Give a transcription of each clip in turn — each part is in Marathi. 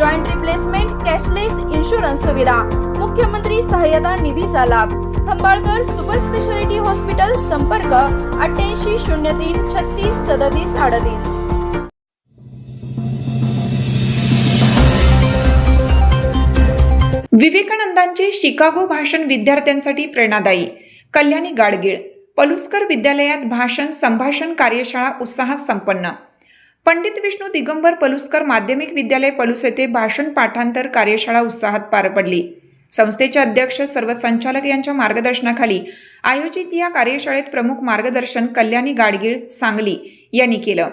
joint replacement cashless insurance सुविधा. मुख्यमंत्री सहाय्यता निधीचा लाभ. खंबाळकर सुपर स्पेशालिटी हॉस्पिटल संपर्क अठ्ठ्याऐंशी शून्य तीन छत्तीस सदतीस अडतीस. विवेकानंदांचे शिकागो भाषण विद्यार्थ्यांसाठी प्रेरणादायी. कल्याणी गाडगीळ. पलुस्कर विद्यालयात भाषण संभाषण कार्यशाळा उत्साहात संपन्न. पंडित विष्णू दिगंबर पलुस्कर माध्यमिक विद्यालय पलूस येथे भाषण पाठांतर कार्यशाळा उत्साहात पार पडली. संस्थेचे अध्यक्ष सर्व संचालक यांच्या मार्गदर्शनाखाली आयोजित या कार्यशाळेत प्रमुख मार्गदर्शन कल्याणी गाडगीळ सांगली यांनी केलं.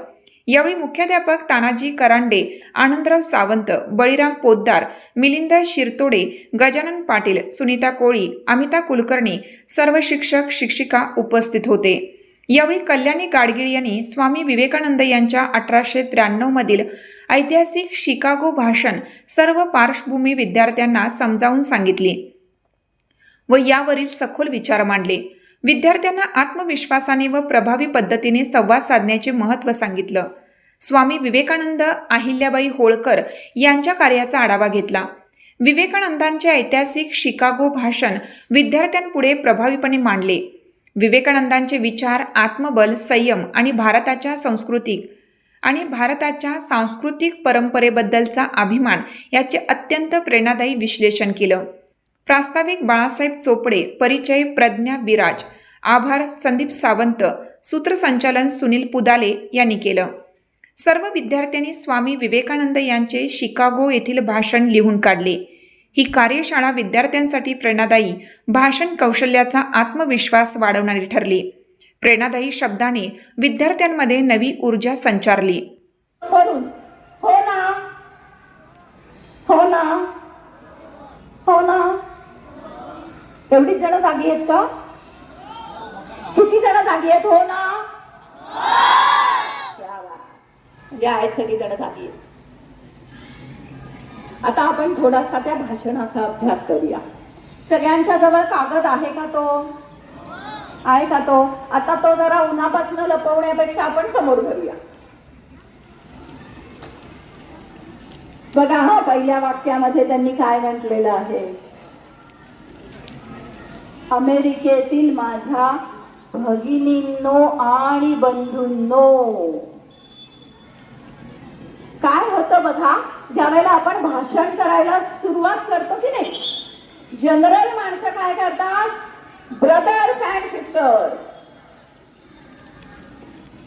यावेळी मुख्याध्यापक तानाजी करांडे आनंदराव सावंत बळीराम पोद्दार मिलिंद शिरतोडे गजानन पाटील सुनीता कोळी अमिता कुलकर्णी सर्व शिक्षक शिक्षिका उपस्थित होते. यावेळी कल्याणी गाडगीळ यांनी स्वामी विवेकानंद यांच्या अठराशे त्र्याण्णवमधील ऐतिहासिक शिकागो भाषण सर्व पार्श्वभूमी विद्यार्थ्यांना समजावून सांगितली व यावरील सखोल विचार मांडले. विद्यार्थ्यांना आत्मविश्वासाने व प्रभावी पद्धतीने संवाद साधण्याचे महत्त्व सांगितलं. स्वामी विवेकानंद अहिल्याबाई होळकर यांच्या कार्याचा आढावा घेतला. विवेकानंदांचे ऐतिहासिक शिकागो भाषण विद्यार्थ्यांपुढे प्रभावीपणे मांडले. विवेकानंदांचे विचार आत्मबल संयम आणि भारताच्या सांस्कृतिक आणि भारताच्या सांस्कृतिक परंपरेबद्दलचा अभिमान याचे अत्यंत प्रेरणादायी विश्लेषण केलं. प्रास्ताविक बाळासाहेब चोपडे परिचय प्रज्ञा बिराज आभार संदीप सावंत सूत्रसंचालन सुनील पुदाले यांनी केलं. सर्व विद्यार्थ्यांनी स्वामी विवेकानंद यांचे शिकागो येथील भाषण लिहून काढले. ही कार्यशाळा विद्यार्थ्यांसाठी प्रेरणादायी भाषण कौशल्याचा आत्मविश्वास वाढवणारी ठरली. प्रेरणादायी शब्दाने विद्यार्थ्यांमध्ये नवी ऊर्जा संचारली. हो ना. हो ना. हो ना. एवढीच जण जागी आहेत का? किती जण जागी आहेत? हो ना. या आहेत सगळी जण जागी आहेत. आता आपण थोडासा त्या भाषणाचा अभ्यास करूया. सगळ्यांच्या जवळ कागद आहे का तो? आहे का तो? आता तो जरा उन्हापासून लपवण्यापेक्षा आपण समोर धरूया. बघा हा पहिल्या वाक्यामध्ये त्यांनी काय म्हटलेलं आहे? अमेरिकेतील माझ्या भगिनींनो आणि बंधूंनो. काय होतं बघा? ज्यावेळेला आपण भाषण करायला सुरुवात करतो की नाही? जनरल माणसं काय करतात? ब्रदर्स अँड सिस्टर्स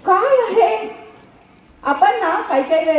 काय आहे? आपण ना काही काही वेळेला